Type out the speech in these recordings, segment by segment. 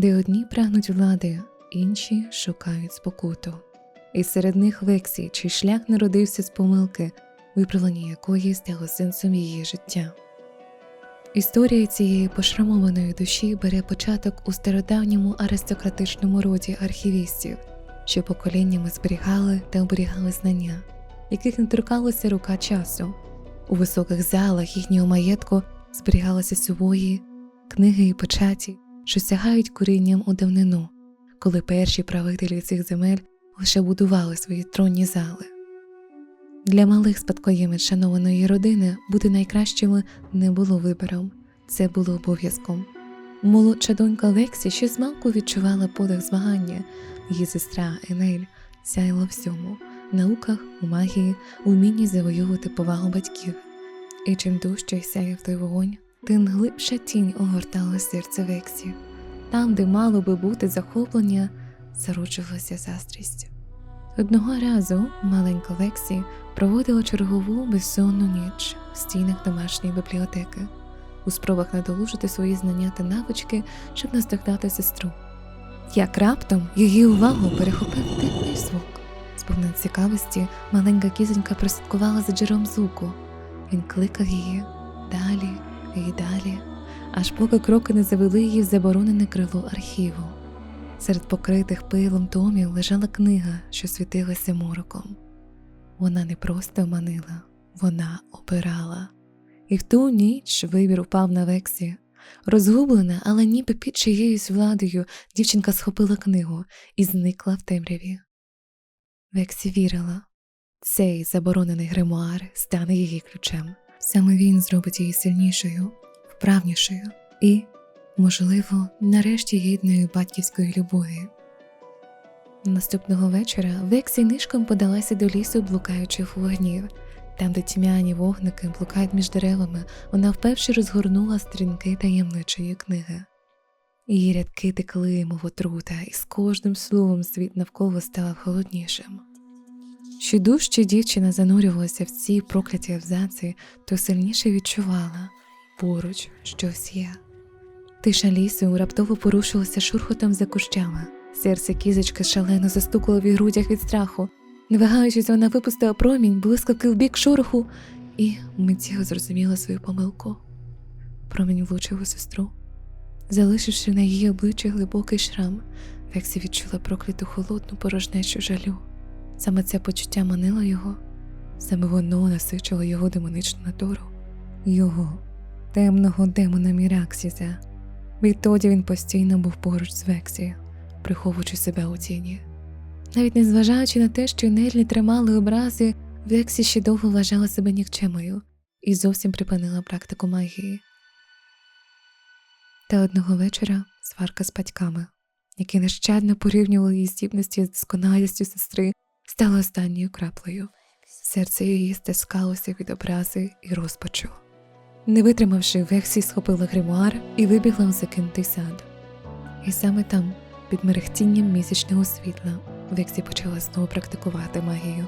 де одні прагнуть влади, інші шукають спокуту. І серед них Вексі, чий шлях народився з помилки, виправлення якої стало сенсом її життя. Історія цієї пошрамованої душі бере початок у стародавньому аристократичному роді архівістів, що поколіннями зберігали та оберігали знання, яких не торкалася рука часу. У високих залах їхнього маєтку зберігалися сувої, книги і печаті, що сягають корінням у давнину, коли перші правителі цих земель лише будували свої тронні зали. Для малих спадкоємець шанованої родини бути найкращими не було вибором, це було обов'язком. Молодша донька Лексі ще змалку відчувала подих змагання, її сестра Енель сяяла всьому науках, у магії, у вмінні завоювати повагу батьків. І чим дужче сяяв той вогонь, тим глибша тінь огортала серце Вексі. Там, де мало би бути захоплення, зароджувалася заздрість. Одного разу маленька Лексі проводила чергову безсонну ніч в стінах домашньої бібліотеки у спробах надолужити свої знання та навички, щоб наздогнати сестру. Як раптом її увагу перехопив дивний звук. Сповнена цікавості, маленька кізонька прослідкувала за джером звуку. Він кликав її далі і далі, аж поки кроки не завели її в заборонене крило архіву. Серед покритих пилом томів лежала книга, що світилася мороком. Вона не просто манила, вона обирала. І в ту ніч вибір упав на Вексі. Розгублена, але ніби під чиєюсь владою, дівчинка схопила книгу і зникла в темряві. Вексі вірила, цей заборонений гримуар стане її ключем. Саме він зробить її сильнішою, вправнішою і, можливо, нарешті гідною батьківської любові. Наступного вечора Вексі нишком подалася до лісу блукаючих вогнів. Там, де тьмяні вогники блукають між деревами, вона вперше розгорнула стрінки таємничої книги. Її рядки текли, мов отрута, і з кожним словом світ навколо ставав холоднішим. Що дужче дівчина занурювалася в ці прокляті абзаци, то сильніше відчувала поруч щось є. Тиша лісу раптово порушилася шурхотом за кущами. Серце кізочки шалено застукало в грудях від страху. Не вагаючись, вона випустила промінь, блискавки в бік шороху і миттєво зрозуміла свою помилку. Промінь влучив у сестру. Залишивши на її обличчі глибокий шрам, Вексі відчула прокляту холодну порожнечу жалю. Саме це почуття манило його, саме воно насичило його демоничну натуру, його темного демона Міраксіса. Відтоді він постійно був поруч з Вексі, приховуючи себе у тіні. Навіть незважаючи на те, що Нель тримали образи, Вексі ще довго вважала себе нікчемою і зовсім припинила практику магії. Та одного вечора сварка з батьками, які нещадно порівнювали її здібності з досконалістю сестри, стала останньою краплею. Серце її стискалося від образи і розпачу. Не витримавши, Вексі схопила гримуар і вибігла у закинутий сад. І саме там, під мерехтінням місячного світла, Вексі почала знову практикувати магію.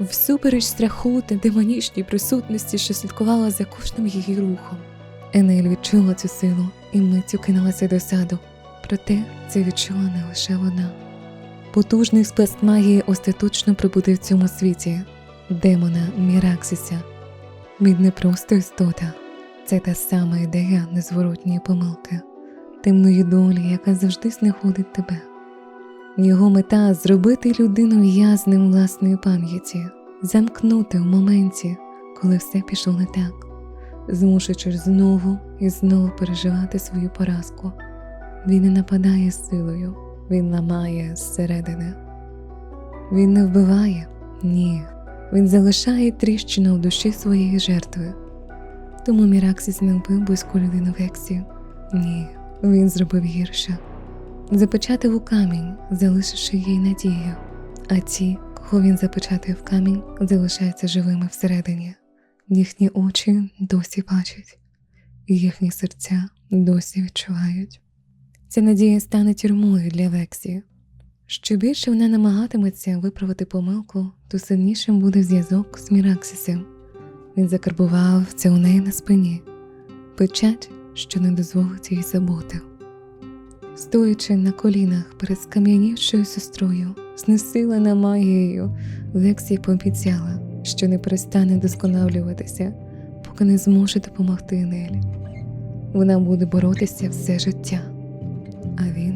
Всупереч страху та демонічній присутності, що слідкувала за кожним її рухом. Енель відчула цю силу і миттю кинулася до саду. Проте це відчула не лише вона. Потужний сплеск магії остаточно прибуде в цьому світі демона Міраксіса. Він не просто істота, це та сама ідея незворотньої помилки, темної долі, яка завжди знеходить тебе. Його мета зробити людину в'язнем власної пам'яті, замкнути в моменті, коли все пішло не так, змушуючи знову і знову переживати свою поразку. Він не нападає силою, він ламає зсередини. Він не вбиває, ні. Він залишає тріщину в душі своєї жертви. Тому Міраксіс не вбив близьку людину Вексі. Ні, він зробив гірше. Запечатав у камінь, залишивши їй надію, а ті, кого він запечатав в камінь, залишаються живими всередині. Їхні очі досі бачать, їхні серця досі відчувають. Ця надія стане тюрмою для Вексі. Що більше вона намагатиметься виправити помилку, то сильнішим буде зв'язок з Міраксисом. Він закарбував це у неї на спині, печать, що не дозволить їй забути. Стоячи на колінах перед скам'янівшою сестрою, знесилена магією, Лексі пообіцяла, що не перестане досконалюватися, поки не зможе допомогти Нелі. Вона буде боротися все життя, а він